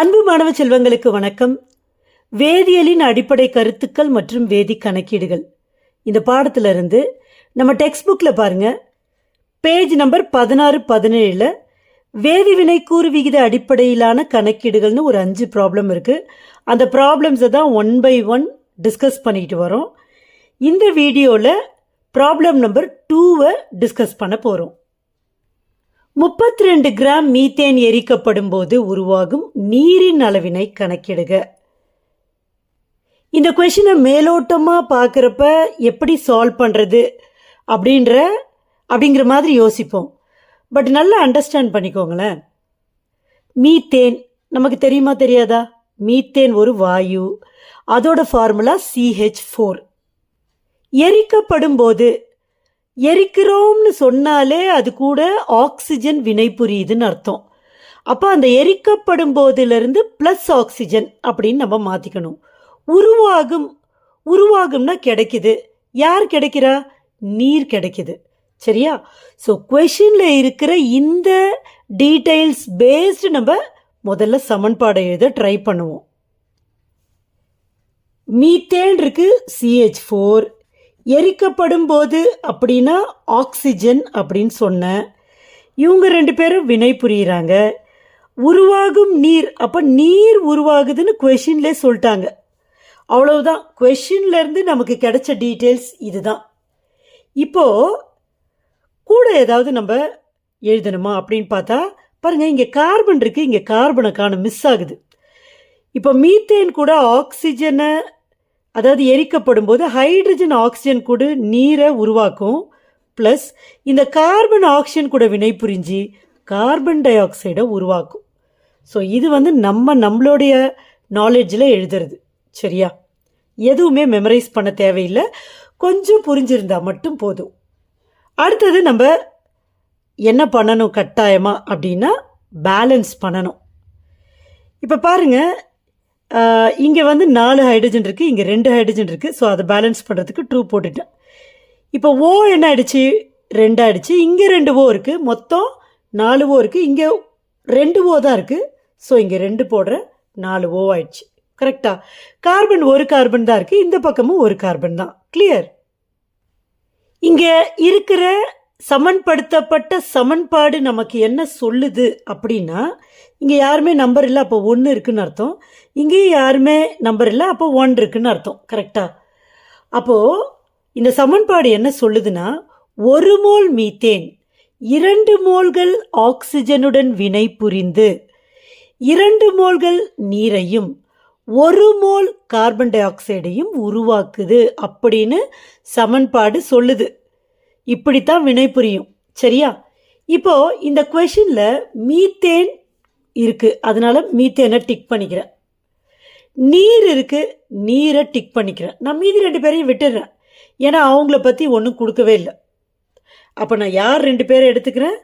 அன்பு மாணவ செல்வங்களுக்கு வணக்கம். வேதியியலின் அடிப்படை கருத்துக்கள் மற்றும் வேதி கணக்கீடுகள். இந்த பாடத்திலிருந்து நம்ம டெக்ஸ்ட் புக்கில் பாருங்க. பேஜ் நம்பர் பதினாறு பதினேழில் வேதி வினைக்கூறு விகித அடிப்படையிலான கணக்கீடுகள்னு ஒரு அஞ்சு ப்ராப்ளம் இருக்குது அந்த ப்ராப்ளம்ஸை தான் ஒன் பை ஒன் டிஸ்கஸ் பண்ணிக்கிட்டு வரோம். இந்த வீடியோவில் ப்ராப்ளம் நம்பர் டூவை டிஸ்கஸ் பண்ண போகிறோம் முப்பத்தி ரெண்டு கிராம் மீத்தேன் எரிக்கப்படும் போது உருவாகும் நீரின் அளவினை கணக்கிடுக. இந்த கொஷினை மேலோட்டமாக பார்க்குறப்ப எப்படி சால்வ் பண்ணுறது அப்படின்ற அப்படிங்கிற மாதிரி யோசிப்போம். பட் நல்லா அண்டர்ஸ்டாண்ட் பண்ணிக்கோங்களேன். மீத்தேன் நமக்கு தெரியுமா தெரியாதா? மீத்தேன் ஒரு வாயு அதோட ஃபார்முலா சிஹெச் ஃபோர் எரிக்கப்படும் போது எரிக்கிறோம்னு சொன்னாலே அது கூட ஆக்சிஜன் வினை புரியுதுன்னு அர்த்தம். அப்போ அந்த எரிக்கப்படும் போதிலிருந்து ப்ளஸ் ஆக்சிஜன் அப்படின்னு நம்ம மாற்றிக்கணும் உருவாகும் உருவாகும்னா கிடைக்குது. யார் கிடைக்கிறா? நீர் கிடைக்குது. சரியா? ஸோ கொஷினில் இருக்கிற இந்த டீட்டெயில்ஸ் பேஸ்டு நம்ம முதல்ல சமன்பாடை எழுத ட்ரை பண்ணுவோம். மீத்தேன் இருக்குது சிஹெச் ஃபோர் எரிக்கப்படும் போது அப்படின்னா ஆக்சிஜன் அப்படின்னு சொன்னேன் இவங்க ரெண்டு பேரும் வினை புரியிறாங்க. உருவாகும் நீர் அப்போ நீர் உருவாகுதுன்னு கொஷின்லே சொல்லிட்டாங்க. அவ்வளவுதான். கொஷின்லேருந்து நமக்கு கிடைச்ச டீட்டெயில்ஸ் இதுதான். இப்போது கூட ஏதாவது நம்ம எழுதணுமா அப்படின்னு பார்த்தா பாருங்கள் இங்கே கார்பன் இருக்குது இங்கே கார்பனை மிஸ் ஆகுது. இப்போ மீத்தேன் கூட ஆக்சிஜனை அதாவது எரிக்கப்படும் போது ஹைட்ரஜன் ஆக்சிஜன் கூட நீரை உருவாக்கும். ப்ளஸ் இந்த கார்பன் ஆக்சிஜன் கூட வினை புரிஞ்சு கார்பன் டை ஆக்சைடை உருவாக்கும். ஸோ இது வந்து நம்ம நம்மளுடைய நாலேஜில் எழுதுறது. சரியா? எதுவுமே மெமரைஸ் பண்ண தேவையில்லை. கொஞ்சம் புரிஞ்சிருந்தால் மட்டும் போதும். அடுத்தது நம்ம என்ன பண்ணணும் கட்டாயமாக அப்படின்னா பேலன்ஸ் பண்ணணும். இப்போ பாருங்கள் இங்கே வந்து நாலு ஹைட்ரஜன் இருக்குது இங்கே ரெண்டு ஹைட்ரஜன் இருக்குது ஸோ அதை பேலன்ஸ் பண்ணுறதுக்கு டூ போட்டுட்டேன். இப்போ ஓ என்ன ஆயிடுச்சு? ரெண்டு ஆயிடுச்சு. இங்கே ரெண்டு ஓ இருக்குது மொத்தம் நாலு ஓ இருக்குது இங்கே ரெண்டு ஓ தான் இருக்குது ஸோ இங்கே ரெண்டு போடுறேன் நாலு ஓ ஆயிடுச்சு. கரெக்டா கார்பன் ஒரு கார்பன் தான் இருக்குது இந்த பக்கமும் ஒரு கார்பன் தான். கிளியர் இங்கே இருக்கிற சமன்படுத்தப்பட்ட சமன்பாடு நமக்கு என்ன சொல்லுது அப்படின்னா இங்கே யாருமே நம்பர் இல்லை அப்போ ஒன்று இருக்குன்னு அர்த்தம். இங்கேயும் யாருமே நம்பர் இல்லை அப்போ ஒன் இருக்குன்னு அர்த்தம். கரெக்டாக அப்போது இந்த சமன்பாடு என்ன சொல்லுதுன்னா ஒரு மோல் மீத்தேன் இரண்டு மோல்கள் ஆக்சிஜனுடன் வினை புரிந்து இரண்டு மோல்கள் நீரையும் ஒரு மோல் கார்பன் டை ஆக்சைடையும் உருவாக்குது அப்படின்னு சமன்பாடு சொல்லுது. இப்படித்தான் வினை புரியும். சரியா? இப்போ இந்த கொஷினில் மீத்தேன் இருக்கு. அதனால மீத்தேனை டிக் பண்ணிக்கிறேன் நீர் இருக்கு நீரை டிக் பண்ணிக்கிறேன் நான் மீதி ரெண்டு பேரையும் விட்டுடுறேன். ஏன்னா அவங்கள பற்றி ஒன்றும் கொடுக்கவே இல்லை. அப்போ நான் யார் ரெண்டு பேரை எடுத்துக்கிறேன்?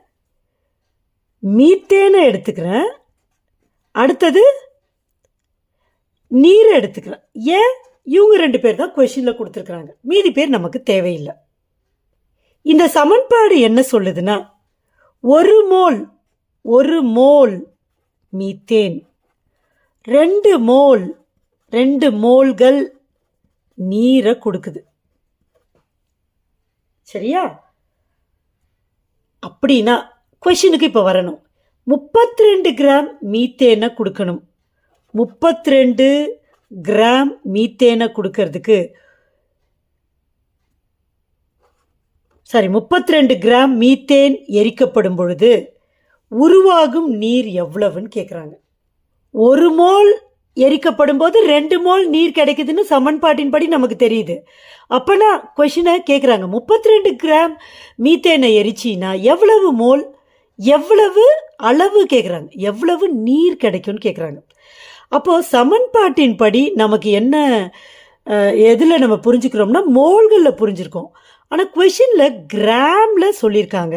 மீத்தேனை எடுத்துக்கிறேன். அடுத்தது நீரை எடுத்துக்கிறேன். ஏன்? இவங்க ரெண்டு பேர் தான் கொஷினில் கொடுத்துருக்குறாங்க. மீதி பேர் நமக்கு தேவையில்லை. இந்த சமன்பாடு என்ன சொல்லுதுன்னா ஒரு மோல் ஒரு மோல் மீத்தேன் ரெண்டு மோல் ரெண்டு மோல்கள் நீரை கொடுக்குது. சரியா? அப்படின்னா கொஷினுக்கு இப்போ வரணும். முப்பத்தி ரெண்டு கிராம் மீத்தேனை கொடுக்கணும். முப்பத்தி ரெண்டு கிராம் மீத்தேனை கொடுக்கறதுக்கு சாரி முப்பத்தி ரெண்டு கிராம் மீத்தேன் எரிக்கப்படும் பொழுது உருவாகும் நீர் எவ்வளவுன்னு கேட்குறாங்க ஒரு மோல் எரிக்கப்படும் போது ரெண்டு மோல் நீர் கிடைக்குதுன்னு சமன்பாட்டின்படி நமக்கு தெரியுது. அப்போனா கொஷினை கேட்குறாங்க முப்பத்தி ரெண்டு கிராம் மீத்தேனை எரிச்சின்னா எவ்வளவு மோல் எவ்வளவு அளவு கேட்குறாங்க எவ்வளவு நீர் கிடைக்கும்னு கேட்குறாங்க அப்போது சமன்பாட்டின்படி நமக்கு என்ன எதில் நம்ம புரிஞ்சுக்கிறோம்னா மோல்களில் புரிஞ்சிருக்கோம். ஆனால் கொஷினில் கிராமில் சொல்லியிருக்காங்க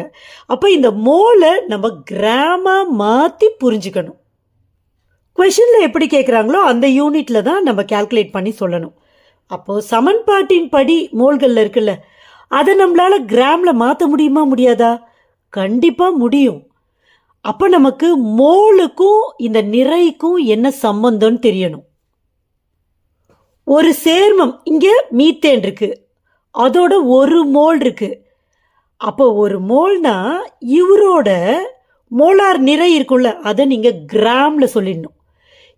அப்போ இந்த மோலை நம்ம கிராமாக மாற்றி புரிஞ்சுக்கணும். கொஷினில் எப்படி கேட்குறாங்களோ அந்த யூனிட்டில் தான் நம்ம கால்குலேட் பண்ணி சொல்லணும். அப்போது சமன்பாட்டின் படி மோல்களில் இருக்குல்ல அதை நம்மளால் கிராமில் மாற்ற முடியுமா முடியாதா? கண்டிப்பாக முடியும். அப்போ நமக்கு மோலுக்கும் இந்த நிறைக்கும் என்ன சம்பந்தம்னு தெரியணும். ஒரு சேர்மம் இங்கே மீத்தேன் இருக்குது அதோட ஒரு மோல் இருக்கு. அப்போ ஒரு மோல்னா இவரோட மோலார் நிறை இருக்குல்ல அதை நீங்கள் கிராமில் சொல்லிடணும்.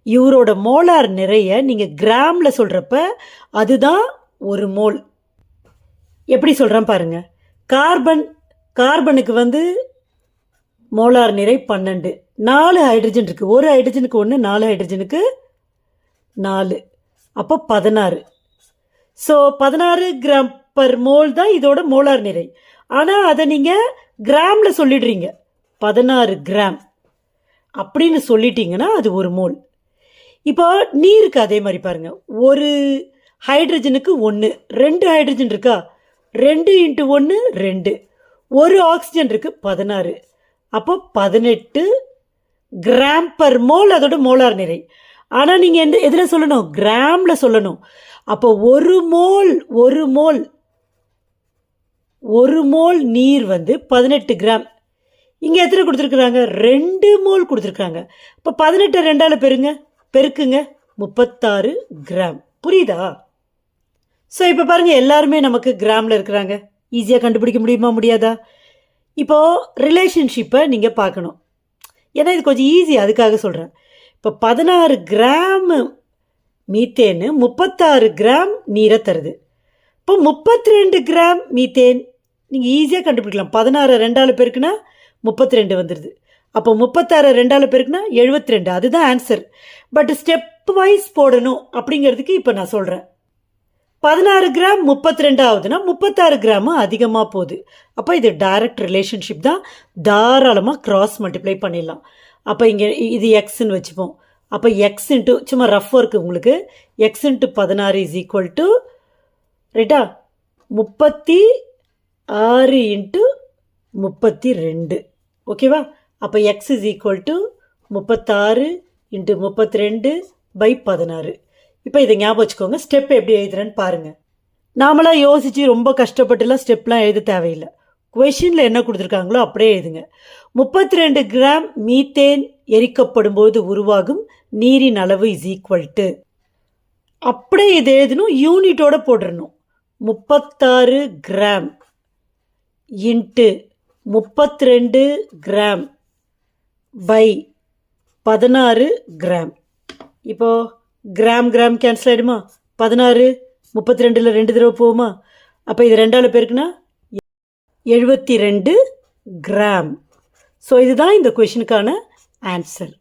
இவரோட மோலார் நிறைய நீங்கள் கிராமில் சொல்கிறப்ப அதுதான் ஒரு மோல். எப்படி சொல்கிறேன் பாருங்க. கார்பன் கார்பனுக்கு வந்து மோலார் நிறை பன்னெண்டு. நாலு ஹைட்ரஜன் இருக்குது ஒரு ஹைட்ரஜனுக்கு ஒன்று நாலு ஹைட்ரஜனுக்கு நாலு. அப்போ பதினாறு. ஸோ பதினாறு கிராம் பர் மோல் தான் இதோட மோலார் நிறை. ஆனால் அதை நீங்கள் கிராமில் சொல்லிடுறீங்க. பதினாறு கிராம் அப்படின்னு சொல்லிட்டீங்கன்னா அது ஒரு மோல் இப்போ நீருக்கு அதே மாதிரி பாருங்கள் ஒரு ஹைட்ரஜனுக்கு ஒன்று ரெண்டு ஹைட்ரஜன் இருக்கா? ரெண்டு இன்ட்டு ஒன்று ரெண்டு. ஒரு ஆக்சிஜன் இருக்குது பதினாறு. அப்போ பதினெட்டு கிராம் பர் மோல் அதோட மோலார் நிறை. ஆனால் நீங்கள் எந்த எதில் சொல்லணும்? கிராமில் சொல்லணும். அப்போ ஒரு மோல் ஒரு மோல் ஒரு மோல் நீர் வந்து பதினெட்டு கிராம். இங்கே எத்தனை கொடுத்துருக்குறாங்க? ரெண்டு மோல் கொடுத்துருக்காங்க. இப்போ பதினெட்டு ரெண்டால் பெருங்க. பெருக்குங்க. முப்பத்தாறு கிராம். புரியுதா? ஸோ இப்போ பாருங்கள் எல்லாருமே நமக்கு கிராமில் இருக்கிறாங்க. ஈஸியாக கண்டுபிடிக்க முடியுமா முடியாதா? இப்போது ரிலேஷன்ஷிப்பை நீங்கள் பார்க்கணும். ஏன்னா இது கொஞ்சம் ஈஸி அதுக்காக சொல்கிறேன் இப்போ பதினாறு கிராம் மீத்தேன்னு முப்பத்தாறு கிராம் நீரை தருது. இப்போ முப்பத்தி ரெண்டு கிராம் மீத்தேன் நீங்கள் ஈஸியாக கண்டுபிடிக்கலாம். பதினாறு ரெண்டால் பேருக்குன்னா முப்பத்தி ரெண்டு வந்துடுது அப்போ முப்பத்தாறு ரெண்டால் பேருக்குன்னா எழுபத்தி ரெண்டு அதுதான் ஆன்சர் பட் ஸ்டெப் வைஸ் போடணும் அப்படிங்கிறதுக்கு இப்போ நான் சொல்கிறேன் பதினாறு கிராம் முப்பத்தி ரெண்டு ஆகுதுன்னா முப்பத்தாறு கிராமும் அதிகமாக போகுது. அப்போ இது டைரக்ட் ரிலேஷன்ஷிப் தான். தாராளமாக கிராஸ் மல்டிப்ளை பண்ணிடலாம். அப்போ இங்கே இது எக்ஸ்ன்னு வச்சுப்போம். அப்போ எக்ஸ் இன்ட்டு சும்மா ரஃப் ஒர்க்கு உங்களுக்கு. எக்ஸ் இன்ட்டு பதினாறு இஸ் ஈக்குவல் டு ரைட்டா முப்பத்தி ஆறு இன்ட்டு முப்பத்தி ரெண்டு ஓகேவா? அப்போ எக்ஸ் இஸ் ஈக்குவல் டு முப்பத்தாறு இன்ட்டு முப்பத்தி ரெண்டு பை பதினாறு. இப்போ இதை ஞாபகம் வச்சுக்கோங்க. ஸ்டெப் எப்படி எழுதுறேன்னு பாருங்கள் நாமளாக யோசித்து ரொம்ப கஷ்டப்பட்டுலாம் ஸ்டெப்லாம் எழுத தேவையில்லை. கொஷினில் என்ன கொடுத்துருக்காங்களோ அப்படியே எழுதுங்க. முப்பத்தி ரெண்டு கிராம் மீத்தேன் எரிக்கப்படும் போது உருவாகும் நீரின் அளவு இஸ் ஈக்குவல் டு அப்படியே இது எழுதணும். யூனிட்டோட போட்டுடணும் முப்பத்தாறு கிராம் இன்ட்டு முப்பத்தி ரெண்டு கிராம் பை பதினாறு கிராம். இப்போது கிராம் கிராம் கேன்சல் ஆகிடுமா பதினாறு முப்பத்தி ரெண்டில் ரெண்டு தடவை போகுமா? அப்போ இது ரெண்டால் பேருக்குன்னா எழுபத்தி ரெண்டு கிராம். ஸோ இதுதான் இந்த கொஷினுக்கான ஆன்சர்